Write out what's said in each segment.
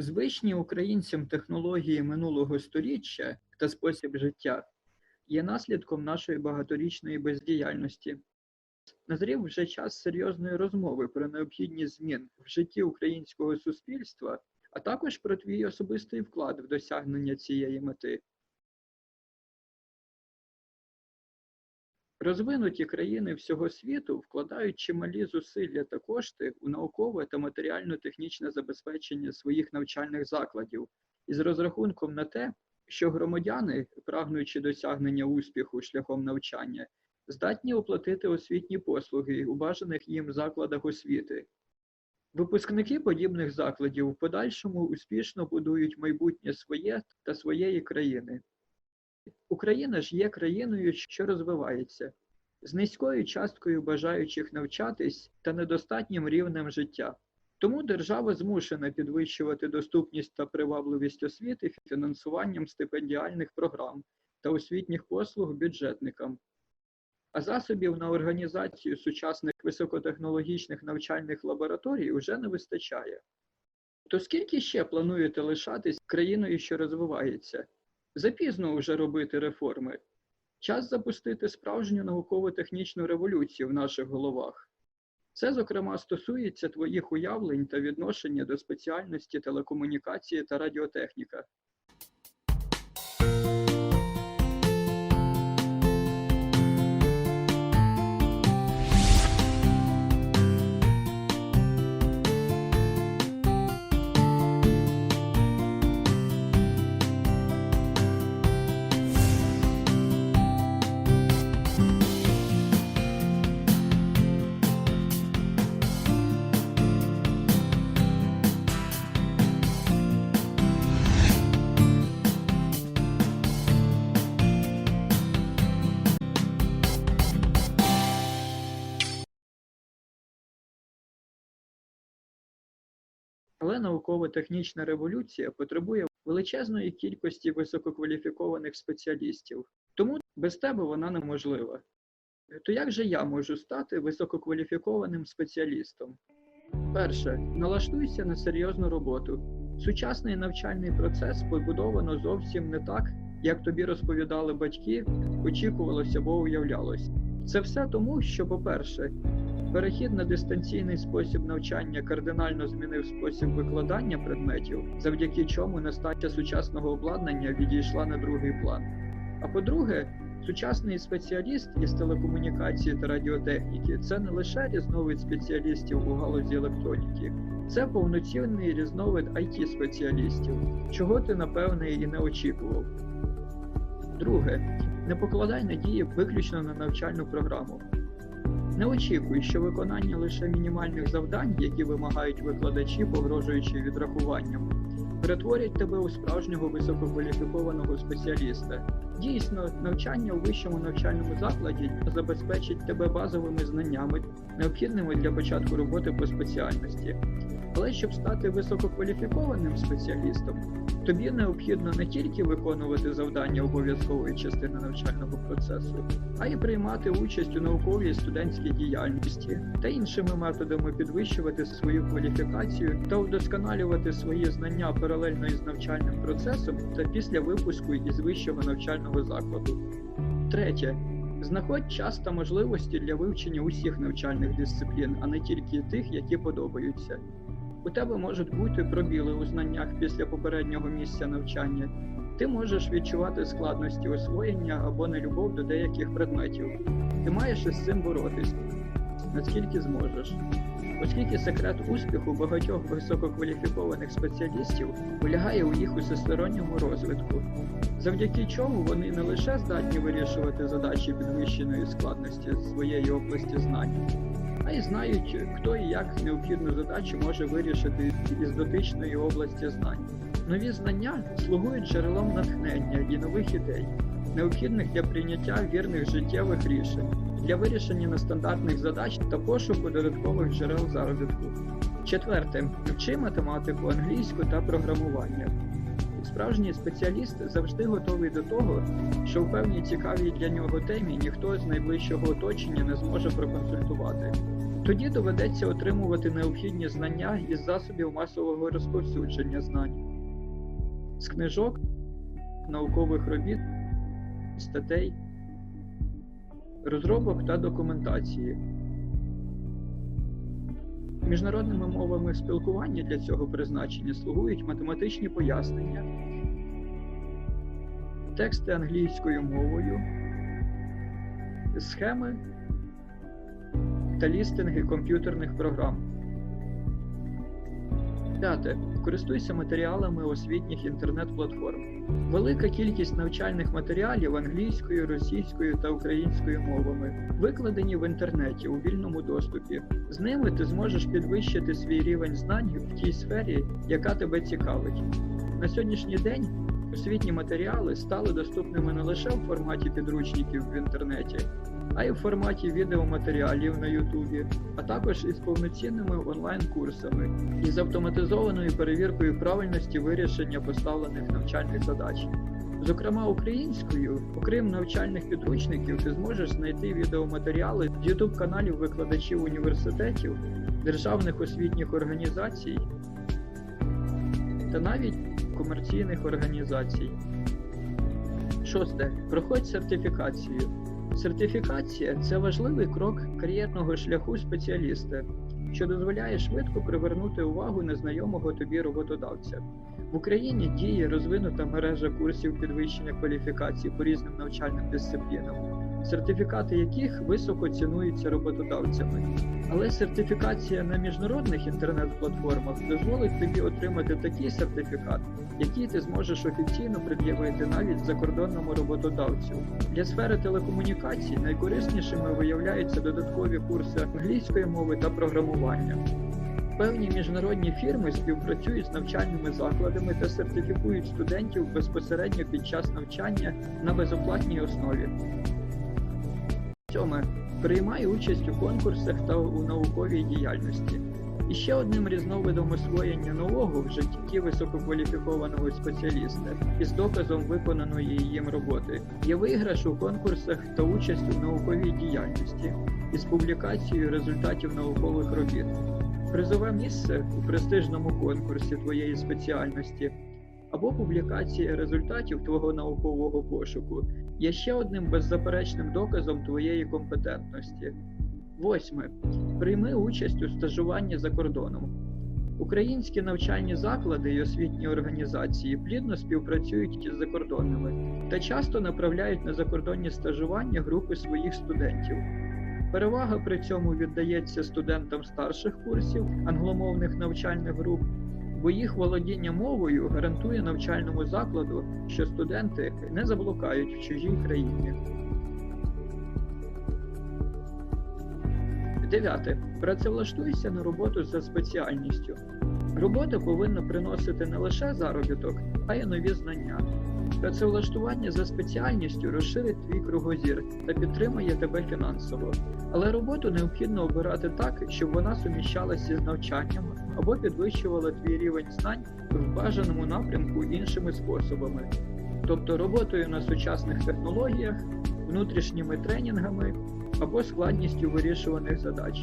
Звичні українцям технології минулого сторіччя та спосіб життя є наслідком нашої багаторічної бездіяльності. Назрів вже час серйозної розмови про необхідність змін в житті українського суспільства, а також про твій особистий вклад в досягнення цієї мети. Розвинуті країни всього світу вкладають чималі зусилля та кошти у наукове та матеріально-технічне забезпечення своїх навчальних закладів із розрахунком на те, що громадяни, прагнучи досягнення успіху шляхом навчання, здатні оплатити освітні послуги у бажаних їм закладах освіти. Випускники подібних закладів в подальшому успішно будують майбутнє своє та своєї країни. Україна ж є країною, що розвивається, з низькою часткою бажаючих навчатись та недостатнім рівнем життя. Тому держава змушена підвищувати доступність та привабливість освіти фінансуванням стипендіальних програм та освітніх послуг бюджетникам. А засобів на організацію сучасних високотехнологічних навчальних лабораторій вже не вистачає. То скільки ще плануєте лишатись країною, що розвивається? Запізно вже робити реформи. Час запустити справжню науково-технічну революцію в наших головах. Це, зокрема, стосується твоїх уявлень та відношення до спеціальності телекомунікації та радіотехніка. Але науково-технічна революція потребує величезної кількості висококваліфікованих спеціалістів, тому без тебе вона неможлива. То як же я можу стати висококваліфікованим спеціалістом? Перше, налаштуйся на серйозну роботу. Сучасний навчальний процес побудовано зовсім не так, як тобі розповідали батьки, очікувалося або уявлялось. Це все тому, що, по-перше, Перехід на дистанційний спосіб навчання кардинально змінив спосіб викладання предметів, завдяки чому нестача сучасного обладнання відійшла на другий план. А по-друге, сучасний спеціаліст із телекомунікації та радіотехніки це не лише різновид спеціалістів у галузі електроніки, це повноцінний різновид it спеціалістів, чого ти напевне і не очікував. Друге, не покладай надії виключно на навчальну програму. Не очікуй, що виконання лише мінімальних завдань, які вимагають викладачі, погрожуючи відрахуванням, перетворять тебе у справжнього висококваліфікованого спеціаліста. Дійсно, навчання у вищому навчальному закладі забезпечить тебе базовими знаннями, необхідними для початку роботи по спеціальності. Але щоб стати висококваліфікованим спеціалістом, тобі необхідно не тільки виконувати завдання обов'язкової частини навчального процесу, а й приймати участь у науковій студентській діяльності та іншими методами підвищувати свою кваліфікацію та удосконалювати свої знання паралельно із навчальним процесом та після випуску із вищого навчального закладу. Третє. Знаходь час та можливості для вивчення усіх навчальних дисциплін, а не тільки тих, які подобаються. У тебе можуть бути пробіли у знаннях після попереднього місця навчання. Ти можеш відчувати складності освоєння або нелюбов до деяких предметів. Ти маєш із цим боротись, наскільки зможеш. Оскільки секрет успіху багатьох висококваліфікованих спеціалістів полягає у їх усесторонньому розвитку, завдяки чому вони не лише здатні вирішувати задачі підвищеної складності своєї області знань, а й знають, хто і як необхідну задачу може вирішити із дотичної області знань. Нові знання слугують джерелом натхнення і нових ідей, необхідних для прийняття вірних життєвих рішень, для вирішення нестандартних задач та пошуку додаткових джерел заробітку. Четверте, вчи математику, англійську та програмування. Справжній спеціаліст завжди готовий до того, що в певній цікавій для нього темі ніхто з найближчого оточення не зможе проконсультувати. Тоді доведеться отримувати необхідні знання із засобів масового розповсюдження знань, з книжок, наукових робіт, статей, розробок та документації. Міжнародними мовами спілкування для цього призначення слугують математичні пояснення, тексти англійською мовою, схеми та лістинги комп'ютерних програм. П'яте. Користуйся матеріалами освітніх інтернет-платформ. Велика кількість навчальних матеріалів англійською, російською та українською мовами викладені в інтернеті у вільному доступі. З ними ти зможеш підвищити свій рівень знань в тій сфері, яка тебе цікавить. На сьогоднішній день освітні матеріали стали доступними не лише в форматі підручників в інтернеті, а й в форматі відеоматеріалів на Ютубі, а також із повноцінними онлайн-курсами і з автоматизованою перевіркою правильності вирішення поставлених навчальних задач. Зокрема, українською, окрім навчальних підручників, ти зможеш знайти відеоматеріали з youtube каналів викладачів університетів, державних освітніх організацій та навіть комерційних організацій. Шосте. Проходь сертифікацію. Сертифікація це важливий крок кар'єрного шляху спеціаліста, що дозволяє швидко привернути увагу незнайомого тобі роботодавця. В Україні діє розвинута мережа курсів підвищення кваліфікації по різним навчальним дисциплінам, сертифікати яких високо цінуються роботодавцями. Але сертифікація на міжнародних інтернет-платформах дозволить тобі отримати такий сертифікат, який ти зможеш офіційно пред'явити навіть закордонному роботодавцю. Для сфери телекомунікацій найкориснішими виявляються додаткові курси англійської мови та програмування. Певні міжнародні фірми співпрацюють з навчальними закладами та сертифікують студентів безпосередньо під час навчання на безоплатній основі. Сьоме. Приймай участь у конкурсах та у науковій діяльності. І ще одним різновидом освоєння нового в житті висококваліфікованого спеціаліста із доказом виконаної їм роботи є виграш у конкурсах та участь у науковій діяльності із публікацією результатів наукових робіт. Призове місце у престижному конкурсі твоєї спеціальності або публікація результатів твого наукового пошуку є ще одним беззаперечним доказом твоєї компетентності. Восьме. Прийми участь у стажуванні за кордоном. Українські навчальні заклади і освітні організації плідно співпрацюють із закордонними та часто направляють на закордонні стажування групи своїх студентів. Перевага при цьому віддається студентам старших курсів англомовних навчальних груп, бо їх володіння мовою гарантує навчальному закладу, що студенти не заблукають в чужій країні. Дев'яте. Працевлаштуйся на роботу за спеціальністю. Робота повинна приносити не лише заробіток, а й нові знання. Працевлаштування за спеціальністю розширить твій кругозір та підтримує тебе фінансово. Але роботу необхідно обирати так, щоб вона суміщалася з навчанням або підвищувала твій рівень знань в бажаному напрямку іншими способами, тобто роботою на сучасних технологіях, внутрішніми тренінгами або складністю вирішуваних задач.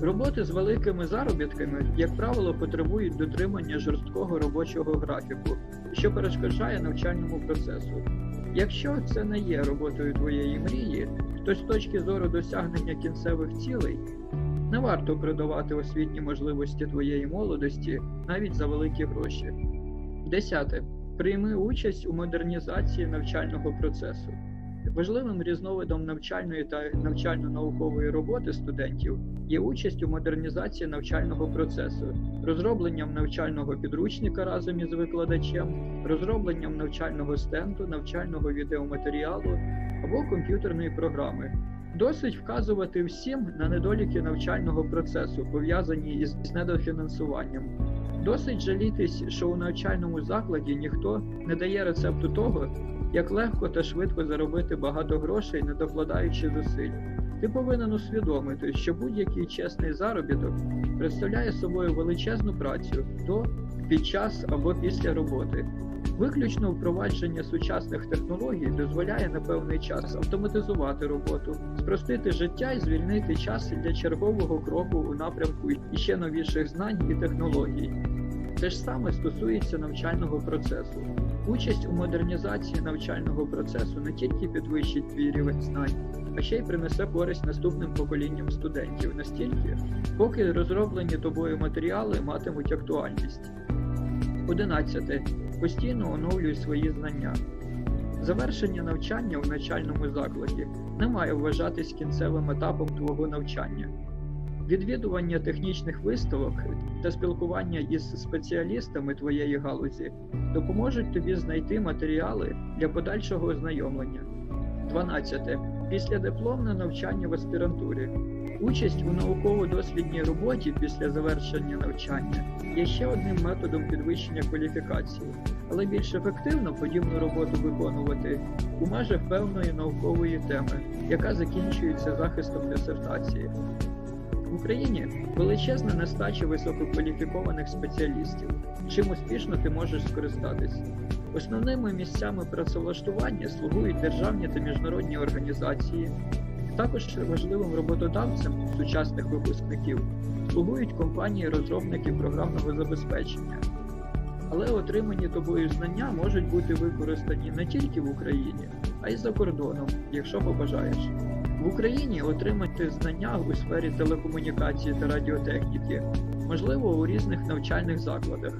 Роботи з великими заробітками, як правило, потребують дотримання жорсткого робочого графіку, що перешкоджає навчальному процесу. Якщо це не є роботою твоєї мрії, то з точки зору досягнення кінцевих цілей не варто продавати освітні можливості твоєї молодості навіть за великі гроші. Десяте. Прийми участь у модернізації навчального процесу. Важливим різновидом навчальної та навчально-наукової роботи студентів є участь у модернізації навчального процесу, розробленням навчального підручника разом із викладачем, розробленням навчального стенду, навчального відеоматеріалу або комп'ютерної програми. Досить вказувати всім на недоліки навчального процесу, пов'язані із недофінансуванням. Досить жалітись, що у навчальному закладі ніхто не дає рецепту того, як легко та швидко заробити багато грошей, не докладаючи зусиль. Ти повинен усвідомити, що будь-який чесний заробіток представляє собою величезну працю до, під час або після роботи. Виключно впровадження сучасних технологій дозволяє на певний час автоматизувати роботу, спростити життя і звільнити час для чергового кроку у напрямку іще новіших знань і технологій. Те ж саме стосується навчального процесу. Участь у модернізації навчального процесу не тільки підвищить твій рівень знань, а ще й принесе користь наступним поколінням студентів настільки, поки розроблені тобою матеріали матимуть актуальність. 11. Постійно оновлюй свої знання. Завершення навчання в навчальному закладі не має вважатись кінцевим етапом твого навчання. Відвідування технічних виставок та спілкування із спеціалістами твоєї галузі допоможуть тобі знайти матеріали для подальшого ознайомлення. 12. Післядипломне навчання в аспірантурі. Участь у науково-дослідній роботі після завершення навчання є ще одним методом підвищення кваліфікації, але більш ефективно подібну роботу виконувати у межах певної наукової теми, яка закінчується захистом дисертації. Україні величезна нестача висококваліфікованих спеціалістів, чим успішно ти можеш скористатись. Основними місцями працевлаштування слугують державні та міжнародні організації. Також важливим роботодавцем сучасних випускників слугують компанії розробників програмного забезпечення. Але отримані тобою знання можуть бути використані не тільки в Україні, а й за кордоном, якщо побажаєш. В Україні отримати знання у сфері телекомунікації та радіотехніки можливо у різних навчальних закладах.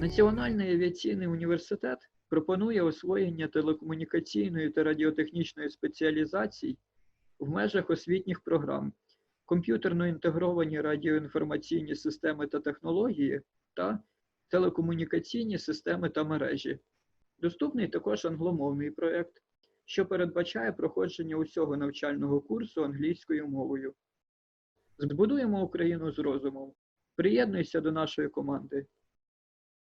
Національний авіаційний університет пропонує освоєння телекомунікаційної та радіотехнічної спеціалізацій в межах освітніх програм, комп'ютерно інтегровані радіоінформаційні системи та технології та телекомунікаційні системи та мережі. Доступний також англомовний проєкт, що передбачає проходження усього навчального курсу англійською мовою. Збудуємо Україну з розумом. Приєднуйся до нашої команди.